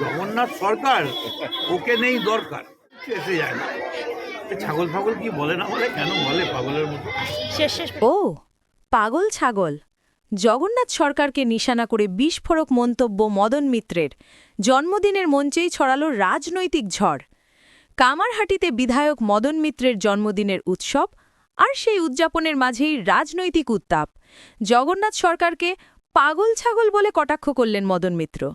জগন্নাথ সরকার ওকে নেই দরকার। এসে যায় না। ছাগল ফাগল কি বলে না বলে? কেন বলে পাগলের মতো? শেষ শেষ। ও পাগল ছাগল। জগন্নাথ সরকারকে নিশানা করে বিস্ফোরক মন্তব্য মদন মিত্রের। জন্মদিনের মঞ্চেই ছড়ালো রাজনৈতিক ঝড়। কামারহাটিতে বিধায়ক মদন মিত্রের জন্মদিনের উৎসব আর সেই উদযাপনের মাঝেই রাজনৈতিক উত্তাপ। জগন্নাথ সরকারকে পাগল ছাগল বলে কটাক্ষ করলেন মদন মিত্র।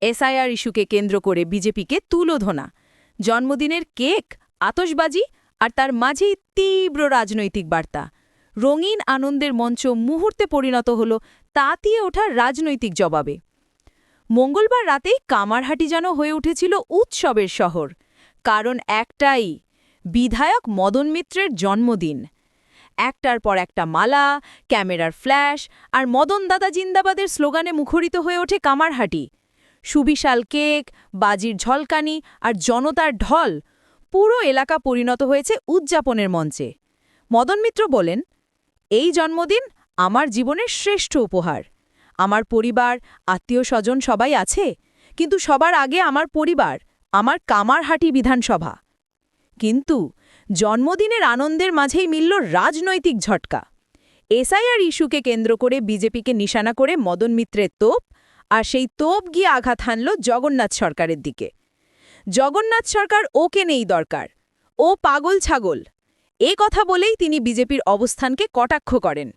এসআইআর ইস্যুকে কেন্দ্র করে বিজেপিকে তুলোধনা। জন্মদিনের কেক আতসবাজি আর তার মাঝেই তীব্র রাজনৈতিক বার্তা। রঙিন আনন্দের মঞ্চ মুহূর্তে পরিণত হল তাতিয়ে ওঠা রাজনৈতিক জবাবে। মঙ্গলবার রাতেই কামারহাটি যেন হয়ে উঠেছিল উৎসবের শহর। কারণ একটাই, বিধায়ক মদন মিত্রের জন্মদিন। একটার পর একটা মালা, ক্যামেরার ফ্ল্যাশ আর মদন দাদা জিন্দাবাদের স্লোগানে মুখরিত হয়ে ওঠে কামারহাটি। সুবিশাল কেক, বাজির ঝলকানি আর জনতার ঢল পুরো এলাকা পরিণত হয়েছে উদযাপনের মঞ্চে। মদন মিত্র বলেন, এই জন্মদিন আমার জীবনের শ্রেষ্ঠ উপহার। আমার পরিবার, আত্মীয় স্বজন সবাই আছে, কিন্তু সবার আগে আমার পরিবার, আমার কামারহাটি বিধানসভা। কিন্তু জন্মদিনের আনন্দের মাঝেই মিলল রাজনৈতিক ঝটকা। এসআইআর ইস্যুকে কেন্দ্র করে বিজেপিকে নিশানা করে মদন মিত্রের তোপ আর সেই তোপ গিয়ে আঘাত হানল জগন্নাথ সরকারের দিকে। জগন্নাথ সরকার ওকে নেই দরকার। ও পাগল ছাগল। এ কথা বলেই তিনি বিজেপির অবস্থানকে কটাক্ষ করেন।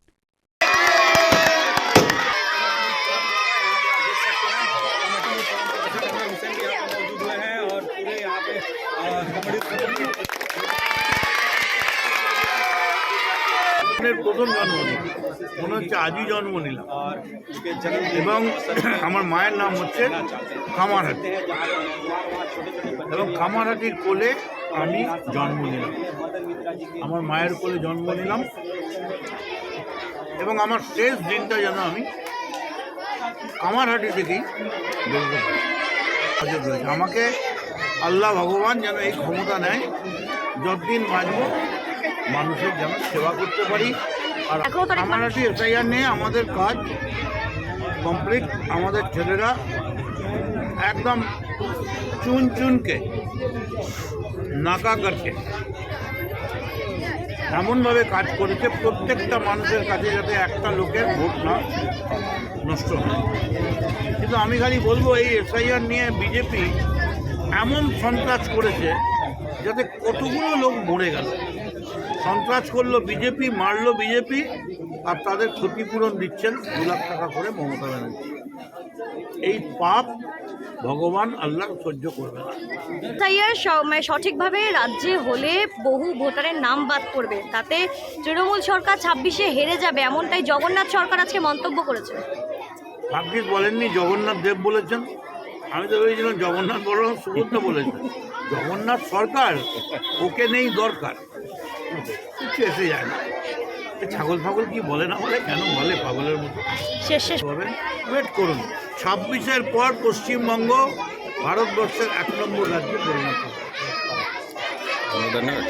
জীবনের প্রথম জন্ম নিলাম মনে হচ্ছে আজই জন্ম নিলাম। এবং আমার মায়ের নাম হচ্ছে খামারহাটি। এবং খামারহাটির কোলে আমি জন্ম নিলাম। আমার মায়ের কোলে জন্ম নিলাম। এবং আমার শেষ দিনটা যেন আমি খামারহাটি হাটি থেকেই আমাকে আল্লাহ ভগবান যেন এই ক্ষমতা নেয় যতদিন বাঁচব মানুষের যেন সেবা করতে পারি। আর এখনও তো অনেক কামারহাটি নিয়ে আমাদের কাজ কমপ্লিট আমাদের ছেলেরা একদম চুন চুনকে নাকা করকে এমনভাবে কাজ করেছে প্রত্যেকটা মানুষের কাছে যাতে একটা লোকের ভোট না নষ্ট হয়। কিন্তু আমি খালি বলব এই এসআইআর নিয়ে বিজেপি এমন সন্ত্রাস করেছে যাতে কতগুলো লোক মরে গেল। সন্ত্রাস করল বিজেপি মারলো বিজেপি আর তাদের ক্ষতিপূরণ দিচ্ছেন দু লাখ টাকা করে মমতা ব্যানার্জি। এই পাপ ভগবান আল্লাহ সহ্য করবে না। মানে সঠিকভাবে রাজ্যে হলে বহু ভোটারের নাম বাদ করবে তাতে তৃণমূল সরকার ছাব্বিশে হেরে যাবে এমনটাই জগন্নাথ সরকার আজকে মন্তব্য করেছে। ভাগ্যিস বলেননি জগন্নাথ দেব বলেছেন। আমি তো ভেবেছিলাম জগন্নাথ বড় সুভদ্র বলেছেন। জগন্নাথ সরকার ওকে নেই দরকার। কিছু এসে যায় না ছাগল ফাগল কি বলে না বলে? কেন বলে পাগলের মতো? শেষ শেষ। হবে ওয়েট করুন। ছাব্বিশের পর পশ্চিমবঙ্গ ভারতবর্ষের এক নম্বর রাজ্যে পরিণত হবে ধন্যবাদ।